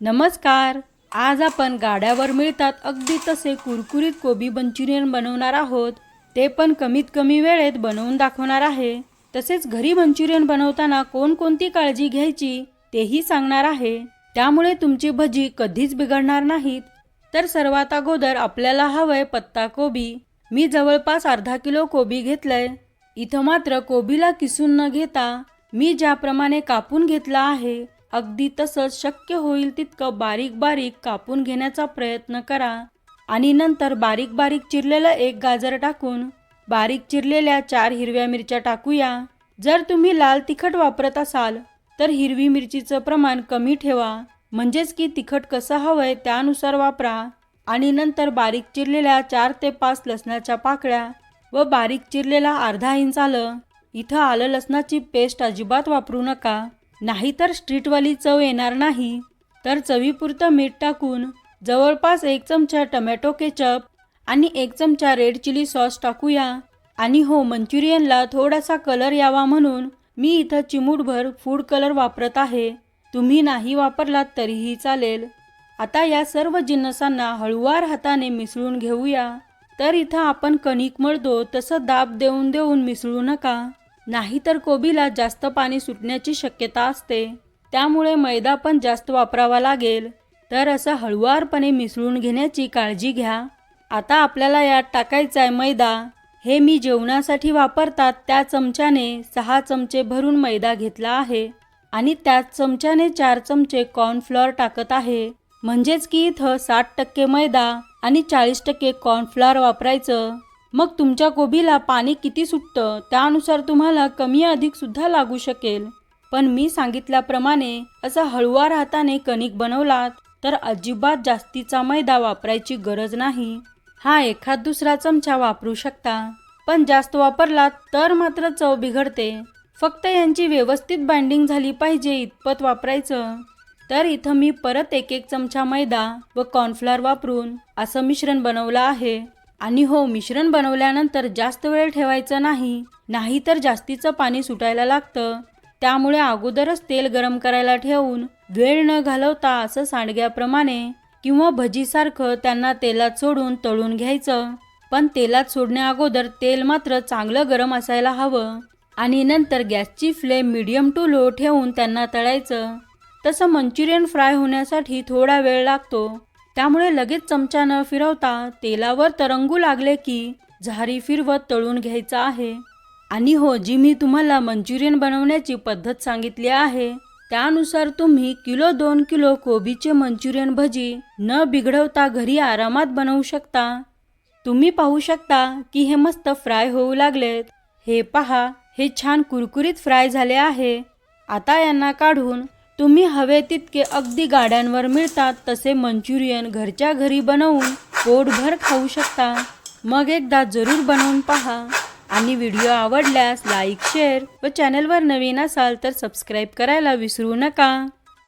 नमस्कार. आज आपण गाड्यावर मिळतात अगदी तसे कुरकुरीत कोबी मंचुरियन बनवणार आहोत. ते पण कमीत कमी वेळेत बनवून दाखवणार आहे. तसेच घरी मंचुरियन बनवताना कोणकोणती काळजी घ्यायची तेही सांगणार आहे. त्यामुळे तुमची भजी कधीच बिघडणार नाहीत. तर सर्वात अगोदर आपल्याला हवंय पत्ता कोबी. मी जवळपास अर्धा किलो कोबी घेतलंय. इथं मात्र कोबीला किसून न घेता मी ज्याप्रमाणे कापून घेतला आहे अगदी तसंच शक्य होईल तितकं बारीक बारीक कापून घेण्याचा प्रयत्न करा. आणि नंतर बारीक बारीक चिरलेलं एक गाजर टाकून बारीक चिरलेल्या चार हिरव्या मिरच्या टाकूया. जर तुम्ही लाल तिखट वापरत असाल तर हिरवी मिरचीचं प्रमाण कमी ठेवा. म्हणजेच की तिखट कसं हवंय त्यानुसार वापरा. आणि नंतर बारीक चिरलेल्या चार ते पाच लसणाच्या पाकळ्या व बारीक चिरलेला अर्धा इंच आलं. इथं आलं लसणाची पेस्ट अजिबात वापरू नका. नाहीतर स्ट्रीटवाली चव येणार नाही. तर चवीपुरतं मीठ टाकून जवळपास एक चमचा टमॅटो केचप आणि एक चमचा रेड चिली सॉस टाकूया. आणि हो मंचुरियनला थोडासा कलर यावा म्हणून मी इथं चिमूटभर फूड कलर वापरत आहे. तुम्ही नाही वापरलात तरीही चालेल. आता या सर्व जिन्नसांना हळुवार हाताने मिसळून घेऊया. तर इथं आपण कणिक मळतो तसं दाब देऊन देऊन मिसळू नका. नाहीतर कोबीला जास्त पाणी सुटण्याची शक्यता असते. त्यामुळे मैदा पण जास्त वापरावा लागेल. तर असं हळुवारपणे मिसळून घेण्याची काळजी घ्या. आता आपल्याला यात टाकायचा आहे मैदा. हे मी जेवणासाठी वापरतात त्या चमच्याने सहा चमचे भरून मैदा घेतला आहे. आणि त्याच चमच्याने चार चमचे कॉर्नफ्लॉर टाकत आहे. म्हणजेच की इथं साठ टक्के मैदा आणि चाळीस टक्के कॉर्नफ्लॉर वापरायचं. मग तुमच्या कोबीला पाणी किती सुटतं त्यानुसार तुम्हाला कमी अधिक सुद्धा लागू शकेल. पण मी सांगितल्याप्रमाणे असं हळुवार हाताने कणिक बनवलात तर अजिबात जास्तीचा मैदा वापरायची गरज नाही. हा एखाद दुसरा चमचा वापरू शकता. पण जास्त वापरलात तर मात्र चव बिघडते. फक्त यांची व्यवस्थित बाइंडिंग झाली पाहिजे इतपत वापरायचं. तर इथं मी परत एक एक चमचा मैदा व कॉर्नफ्लॉर वापरून असं मिश्रण बनवलं आहे. आणि हो मिश्रण बनवल्यानंतर जास्त वेळ ठेवायचं नाही नाहीतर जास्तीचं पाणी सुटायला लागतं. त्यामुळे अगोदरच तेल गरम करायला ठेवून वेळ न घालवता असं सांडग्याप्रमाणे किंवा भजीसारखं त्यांना तेलात सोडून तळून घ्यायचं. पण तेलात सोडण्या अगोदर तेल मात्र चांगलं गरम असायला हवं. आणि नंतर गॅसची फ्लेम मिडियम टू लो ठेवून त्यांना तळायचं. तसं मंचुरियन फ्राय होण्यासाठी थोडा वेळ लागतो. त्यामुळे लगेच चमचा न फिरवता तेलावर तरंगू लागले की झारी फिरवत तळून घ्यायचं आहे. आणि हो जी मी तुम्हाला मंचुरियन बनवण्याची पद्धत सांगितली आहे त्यानुसार तुम्ही किलो दोन किलो कोबीचे मंचुरियन भजी न बिघडवता घरी आरामात बनवू शकता. तुम्ही पाहू शकता की हे मस्त फ्राय होऊ लागलेत. हे पहा हे छान कुरकुरीत फ्राय झाले आहे. आता यांना काढून तुम्ही हवे तितके अगदी गाड्यांवर मिळतात तसे मंचुरियन घरच्या घरी बनवून पोटभर खाऊ शकता. मग एकदा जरूर बनवून पहा. आणि व्हिडिओ आवडल्यास लाईक शेअर व चॅनलवर नवीन असाल तर सबस्क्राईब करायला विसरू नका.